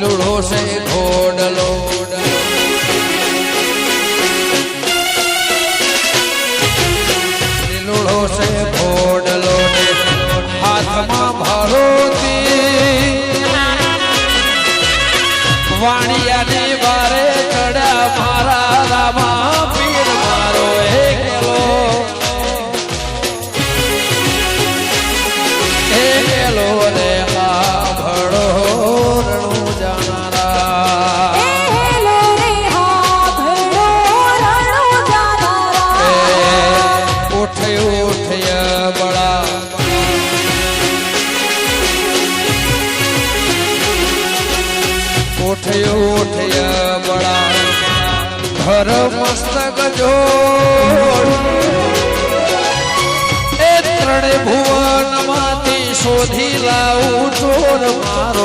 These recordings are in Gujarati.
લીલુડો છે ઘોડલો લીલુડો છે ઘોડલો હાથમાં ભારોતી વાણિયાની બારે ચડ્યા મારા રામા પીર શોધી લાવું ચોર મારો.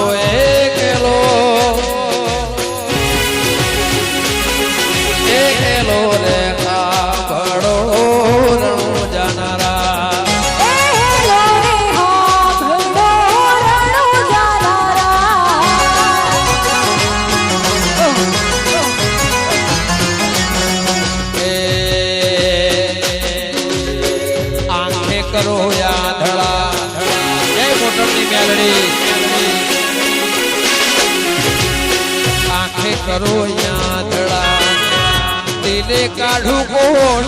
કરો યાદળા દિલે કાઢું કોણ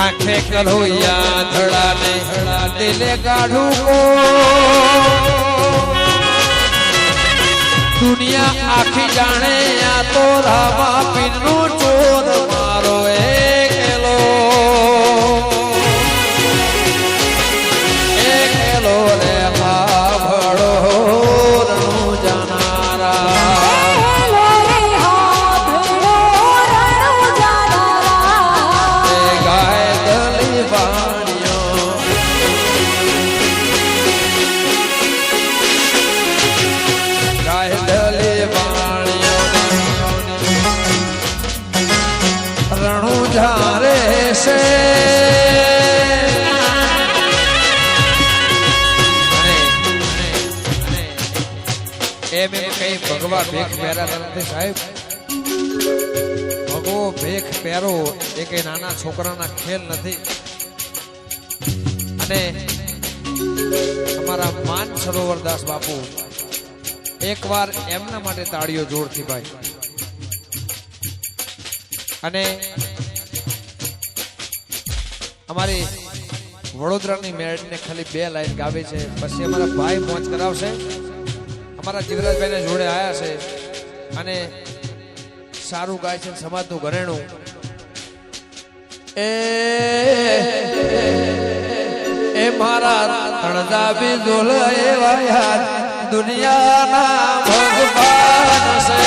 આંખે કરો યાદળા ને દિલે કાઢું કોણ દુનિયા આખી જાણે આ તો રામા પીરનું ચોર. ભગવા ભેખ પહેર્યા નથી સાહેબ. ભગવો ભેખ પહેરો, એ કઈ નાના છોકરાના ખેલ નથી. અને અમારા માન સરોવરદાસ બાપુ, એકવાર એમના માટે તાળીઓ જોરથી ભાઈ. અને અમારી વડોદરાની મેરેટને ખાલી બે લાઈન ગાવે છે. પછી અમારા ભાઈ મોજ કરાવશે. અમારા જીવરાજભાઈને જોડે આવ્યા છે અને સારું ગાય છે સમાજનું ઘરેણું. એ મારા તણદા બિજોલ એવા યાર, દુનિયાના ભગવાન છે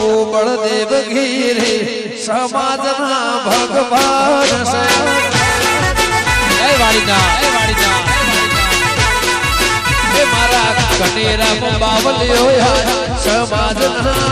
બાપુ બળદેવ ગીરી સમાજના ભગવાન છે. જય વાડીના જય ભગવાન